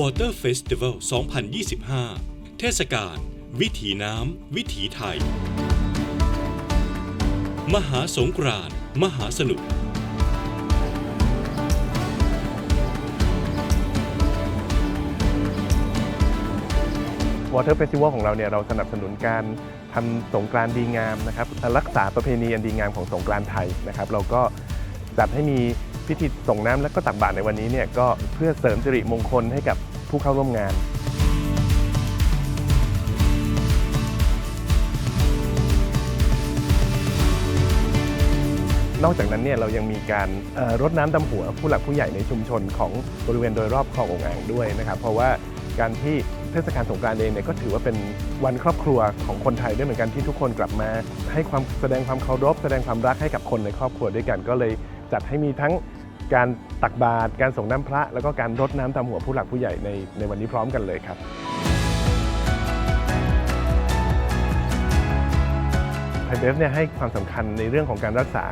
Water Festival 2025 เทศกาลวิถีน้ำ วิถีไทย มหาสงกรานต์มหาสนุก Water Festival ของเราเนี่ยเราสนับสนุนการทำสงกรานต์ดีงามนะครับรักษาประเพณีอันดีงามของสงกรานต์ไทยนะครับ เราก็จัดให้มี พิธีส่งน้ำและก็ตักบาตรในวันนี้เนี่ยก็เพื่อเสริมสิริมงคลให้กับผู้เข้าร่วมงาน นอกจากนั้นเนี่ยเรายังมีการเอ่อรดน้ำดำหัวผู้หลักผู้ใหญ่ในชุมชนของบริเวณโดยรอบคลององอ่างด้วยนะครับ เพราะว่าการที่เทศกาลสงกรานต์เองเนี่ยก็ถือว่าเป็นวันครอบครัวของคนไทยด้วยเหมือนกันที่ทุกคนกลับมา ให้ความแสดงความเคารพแสดงความรักให้กับคนในครอบครัวด้วยกัน ก็เลยจัดให้มีทั้ง การตักบาตรการส่งน้ำพระ แล้วก็การรดน้ำดำหัวผู้หลักผู้ใหญ่ในในวันนี้พร้อมกันเลยครับ ไทยเบฟเนี่ยให้ความสำคัญในเรื่องของการรักษา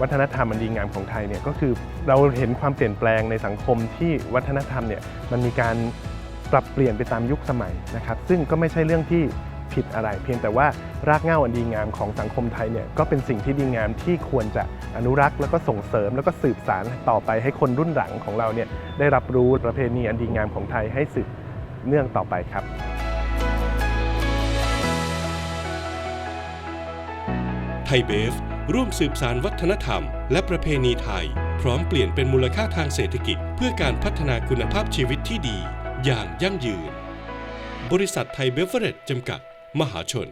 วัฒนธรรมอันดีงามของไทยเนี่ยก็คือเราเห็นความเปลี่ยนแปลงในสังคมที่วัฒนธรรมเนี่ยมันมีการปรับเปลี่ยนไปตามยุคสมัยนะครับ ซึ่งก็ไม่ใช่เรื่องที่ ผิดอะไร เพียงแต่ว่ารากเหง้าอันดีงามของสังคมไทยเนี่ยก็เป็นสิ่งที่ดีงามที่ควรจะอนุรักษ์ แล้วก็ส่งเสริมแล้วก็สืบสานต่อไปให้คนรุ่นหลังของเราเนี่ยได้รับรู้ประเพณีอันดีงามของไทยให้สืบเนื่องต่อไปครับไทยเบฟร่วมสืบสารวัฒนธรรม และประเพณีไทย พร้อมเปลี่ยนเป็นมูลค่าทางเศรษฐกิจ เพื่อการพัฒนาคุณภาพชีวิตที่ดี อย่างยั่งยืน บริษัทไทยเบฟเวอร์เรจจำกัด มหาชน